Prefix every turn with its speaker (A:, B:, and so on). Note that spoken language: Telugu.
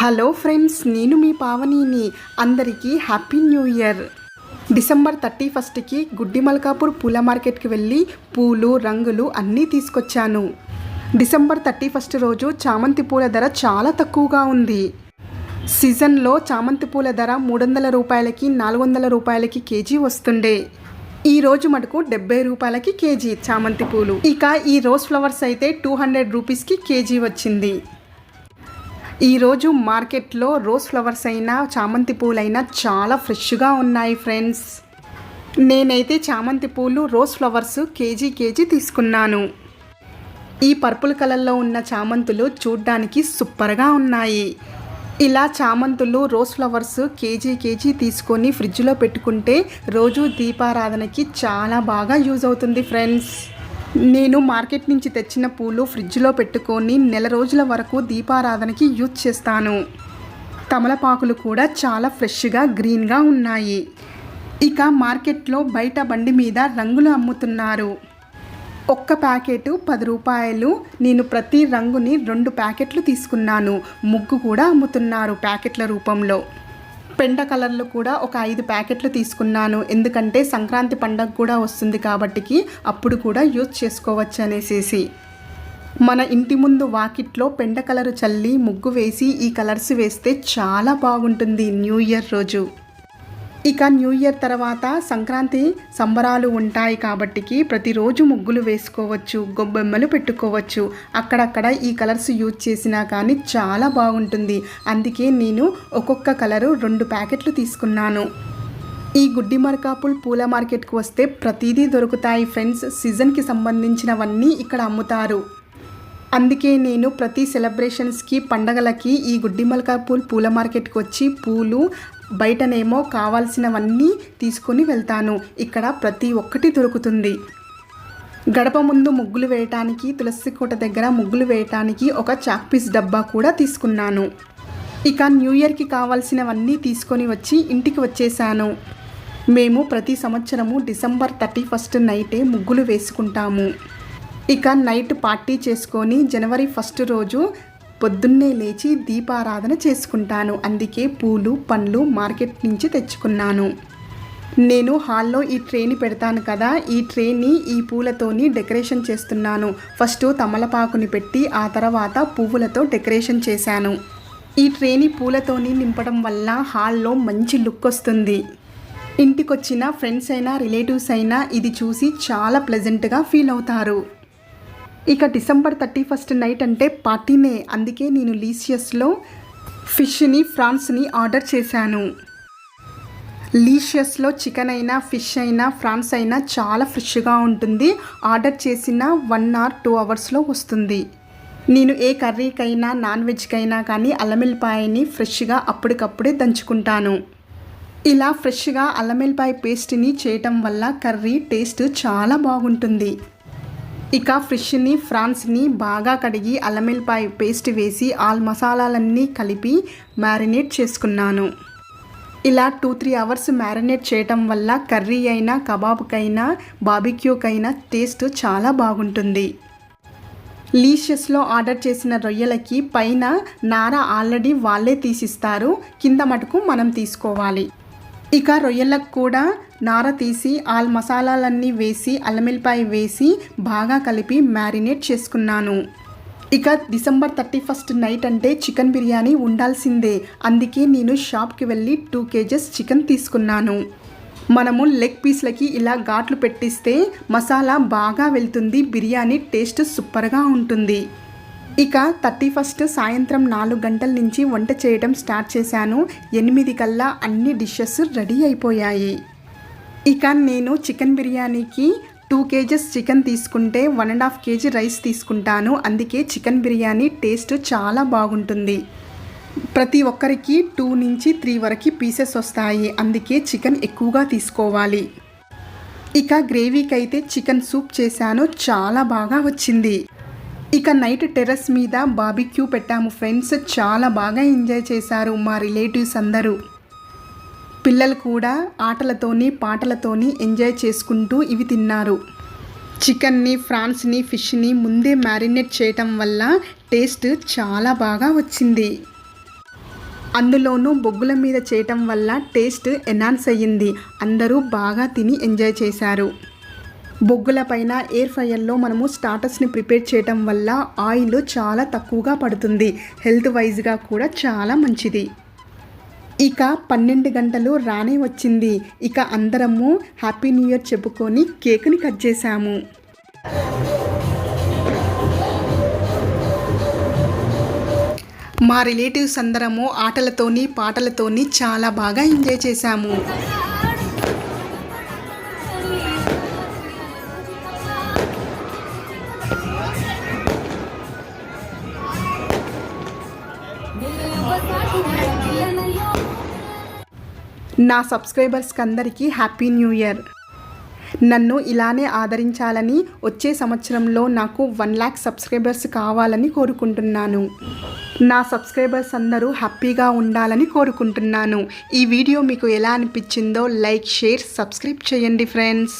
A: హలో ఫ్రెండ్స్ నేను మీ పావనిని. అందరికీ happy new year. December thirty ఫస్ట్కి గుడ్డి మల్కాపూర్ పూల మార్కెట్కి వెళ్ళి పూలు రంగులు అన్నీ తీసుకొచ్చాను. డిసెంబర్ థర్టీ ఫస్ట్ రోజు చామంతి పూల ధర చాలా తక్కువగా ఉంది. సీజన్లో చామంతి పూల ధర మూడు వందల రూపాయలకి నాలుగు వందల రూపాయలకి కేజీ వస్తుండే. ఈ రోజు మటుకు డెబ్బై రూపాయలకి కేజీ చామంతి పూలు. ఇక ఈ రోజ్ ఫ్లవర్స్ అయితే టూ హండ్రెడ్ రూపీస్కి కేజీ వచ్చింది. ఈరోజు మార్కెట్లో రోజ్ ఫ్లవర్స్ అయినా చామంతి పూలైనా చాలా ఫ్రెష్గా ఉన్నాయి ఫ్రెండ్స్. నేనైతే చామంతి పూలు రోజ్ ఫ్లవర్స్ కేజీ కేజీ తీసుకున్నాను. ఈ పర్పుల్ కలర్లో ఉన్న చామంతులు చూడ్డానికి సూపర్గా ఉన్నాయి. ఇలా చామంతులు రోజ్ ఫ్లవర్స్ కేజీ కేజీ తీసుకొని ఫ్రిడ్జ్లో పెట్టుకుంటే రోజు దీపారాధనకి చాలా బాగా యూజ్ అవుతుంది ఫ్రెండ్స్. నేను మార్కెట్ నుంచి తెచ్చిన పూలు ఫ్రిడ్జ్లో పెట్టుకొని నెల రోజుల వరకు దీపారాధనకి యూజ్ చేస్తాను. తమలపాకులు కూడా చాలా ఫ్రెష్గా గ్రీన్గా ఉన్నాయి. ఇక మార్కెట్లో బయట బండి మీద రంగులు అమ్ముతున్నారు. ఒక్క ప్యాకెట్ పది రూపాయలు. నేను ప్రతి రంగుని రెండు ప్యాకెట్లు తీసుకున్నాను. ముగ్గు కూడా అమ్ముతున్నారు ప్యాకెట్ల రూపంలో. పెండ కలర్లు కూడా ఒక ఐదు ప్యాకెట్లు తీసుకున్నాను. ఎందుకంటే సంక్రాంతి పండగ కూడా వస్తుంది కాబట్టికి అప్పుడు కూడా యూజ్ చేసుకోవచ్చు అనేసి మన ఇంటి ముందు వాకిట్లో పెండ కలరు చల్లి ముగ్గు వేసి ఈ కలర్స్ వేస్తే చాలా బాగుంటుంది న్యూ ఇయర్ రోజు. ఇక న్యూ ఇయర్ తర్వాత సంక్రాంతి సంబరాలు ఉంటాయి కాబట్టికి ప్రతిరోజు ముగ్గులు వేసుకోవచ్చు గొబ్బెమ్మలు పెట్టుకోవచ్చు. అక్కడక్కడ ఈ కలర్స్ యూజ్ చేసినా కానీ చాలా బాగుంటుంది. అందుకే నేను ఒక్కొక్క కలరు రెండు ప్యాకెట్లు తీసుకున్నాను. ఈ గుడ్డి మరకాపుల్ పూల మార్కెట్కి వస్తే ప్రతిదీ దొరుకుతాయి ఫ్రెండ్స్. సీజన్కి సంబంధించినవన్నీ ఇక్కడ అమ్ముతారు. అందుకే నేను ప్రతి సెలబ్రేషన్స్కి పండగలకి ఈ గుడ్డి మల్కాపూల్ పూల మార్కెట్కి వచ్చి పూలు బయటనేమో కావాల్సినవన్నీ తీసుకొని వెళ్తాను. ఇక్కడ ప్రతి ఒక్కటి దొరుకుతుంది. గడప ముందు ముగ్గులు వేయటానికి తులసి కోట దగ్గర ముగ్గులు వేయటానికి ఒక చాక్ పీస్ డబ్బా కూడా తీసుకున్నాను. ఇక న్యూ ఇయర్కి కావాల్సినవన్నీ తీసుకొని వచ్చి ఇంటికి వచ్చేసాను. మేము ప్రతి సంవత్సరము డిసెంబర్ థర్టీ ఫస్ట్ నైటే ముగ్గులు వేసుకుంటాము. ఇక నైట్ పార్టీ చేసుకొని జనవరి ఫస్ట్ రోజు పొద్దున్నే లేచి దీపారాధన చేసుకుంటాను. అందుకే పూలు పండ్లు మార్కెట్ నుంచి తెచ్చుకున్నాను. నేను హాల్లో ఈ ట్రేని పెడతాను కదా ఈ ట్రేని ఈ పూలతోని డెకరేషన్ చేస్తున్నాను. ఫస్ట్ తమలపాకుని పెట్టి ఆ తర్వాత పువ్వులతో డెకరేషన్ చేశాను. ఈ ట్రేని పూలతోని నింపడం వల్ల హాల్లో మంచి లుక్ వస్తుంది. ఇంటికొచ్చిన ఫ్రెండ్స్ అయినా రిలేటివ్స్ అయినా ఇది చూసి చాలా ప్లెజెంట్గా ఫీల్ అవుతారు ఇక డిసెంబర్ థర్టీ ఫస్ట్ నైట్ అంటే పార్టీనే. అందుకే నేను లీషియస్లో ఫిష్ని ఫ్రాన్స్ని ఆర్డర్ చేశాను. లీషియస్లో చికెన్ అయినా ఫిష్ అయినా ఫ్రాన్స్ అయినా చాలా ఫ్రెష్గా ఉంటుంది. ఆర్డర్ చేసిన వన్ ఆర్ టూ అవర్స్లో వస్తుంది. నేను ఏ కర్రీకైనా నాన్ వెజ్కైనా కానీ అల్లమిల్లిపాయని ఫ్రెష్గా అప్పటికప్పుడే దంచుకుంటాను. ఇలా ఫ్రెష్గా అల్లమిల్లిపాయ పేస్ట్ని చేయటం వల్ల కర్రీ టేస్ట్ చాలా బాగుంటుంది. ఇక ఫిష్ని ఫ్రాన్స్ని బాగా కడిగి అల్లమిల్పాయ పేస్ట్ వేసి ఆల్ మసాలాలన్నీ కలిపి మ్యారినేట్ చేసుకున్నాను. ఇలా టూ త్రీ అవర్స్ మ్యారినేట్ చేయటం వల్ల కర్రీ అయినా కబాబ్కైనా బాబిక్యూకైనా టేస్ట్ చాలా బాగుంటుంది. లీషియస్లో ఆర్డర్ చేసిన రొయ్యలకి పైన నార ఆల్రెడీ వాళ్ళే తీసిస్తారు. కింద మటుకు మనం తీసుకోవాలి. ఇక రొయ్యలకు కూడా నార తీసి ఆల్ మసాలాలన్నీ వేసి అల్లమిల్పాయ వేసి బాగా కలిపి మ్యారినేట్ చేసుకున్నాను. ఇక డిసెంబర్ థర్టీ ఫస్ట్ నైట్ అంటే చికెన్ బిర్యానీ ఉండాల్సిందే. అందుకే నేను షాప్కి వెళ్ళి టూ కేజెస్ చికెన్ తీసుకున్నాను. మనము లెగ్ పీస్లకి ఇలా ఘాట్లు పెట్టిస్తే మసాలా బాగా వెళ్తుంది బిర్యానీ టేస్ట్ సూపర్గా ఉంటుంది. ఇక థర్టీ ఫస్ట్ సాయంత్రం నాలుగు గంటల నుంచి వంట చేయడం స్టార్ట్ చేశాను. ఎనిమిది కల్లా అన్ని డిషెస్ రెడీ అయిపోయాయి. ఇక నేను చికెన్ బిర్యానీకి టూ కేజెస్ చికెన్ తీసుకుంటే one and half KG rice తీసుకుంటాను. అందుకే చికెన్ బిర్యానీ టేస్ట్ చాలా బాగుంటుంది. ప్రతి ఒక్కరికి టూ నుంచి త్రీ వరకు పీసెస్ వస్తాయి. అందుకే చికెన్ ఎక్కువగా తీసుకోవాలి. ఇక గ్రేవీకి అయితే చికెన్ సూప్ చేశాను. చాలా బాగా వచ్చింది. ఇక నైట్ టెర్రస్ మీద బాబిక్యూ పెట్టాము ఫ్రెండ్స్. చాలా బాగా ఎంజాయ్ చేశారు మా రిలేటివ్స్ అందరూ. పిల్లలు కూడా ఆటలతోని పాటలతోని ఎంజాయ్ చేసుకుంటూ ఇవి తిన్నారు. చికెన్ని ఫ్రాన్స్ని ఫిష్ని ముందే మ్యారినేట్ చేయటం వల్ల టేస్ట్ చాలా బాగా వచ్చింది. అందులోనూ బొగ్గుల మీద చేయటం వల్ల టేస్ట్ ఎన్హాన్స్ అయ్యింది. అందరూ బాగా తిని ఎంజాయ్ చేశారు. బొగ్గుల పైన ఎయిర్ ఫ్రయర్లో మనము స్టార్టర్స్ని ప్రిపేర్ చేయటం వల్ల ఆయిల్ చాలా తక్కువగా పడుతుంది. హెల్త్ వైజ్గా కూడా చాలా మంచిది. ఇక పన్నెండు గంటలు రానే వచ్చింది. ఇక అందరము హ్యాపీ న్యూ ఇయర్ చెప్పుకొని కేక్ని కట్ చేశాము. మా రిలేటివ్స్ అందరము ఆటలతోని పాటలతోని చాలా బాగా ఎంజాయ్ చేశాము. నా సబ్స్క్రైబర్స్కి అందరికీ హ్యాపీ న్యూ ఇయర్. నన్ను ఇలానే ఆదరించాలని వచ్చే సంవత్సరంలో నాకు వన్ ల్యాక్ సబ్స్క్రైబర్స్ కావాలని కోరుకుంటున్నాను. నా సబ్స్క్రైబర్స్ అందరూ హ్యాపీగా ఉండాలని కోరుకుంటున్నాను. ఈ వీడియో మీకు ఎలా అనిపించిందో లైక్ షేర్ సబ్స్క్రైబ్ చేయండి ఫ్రెండ్స్.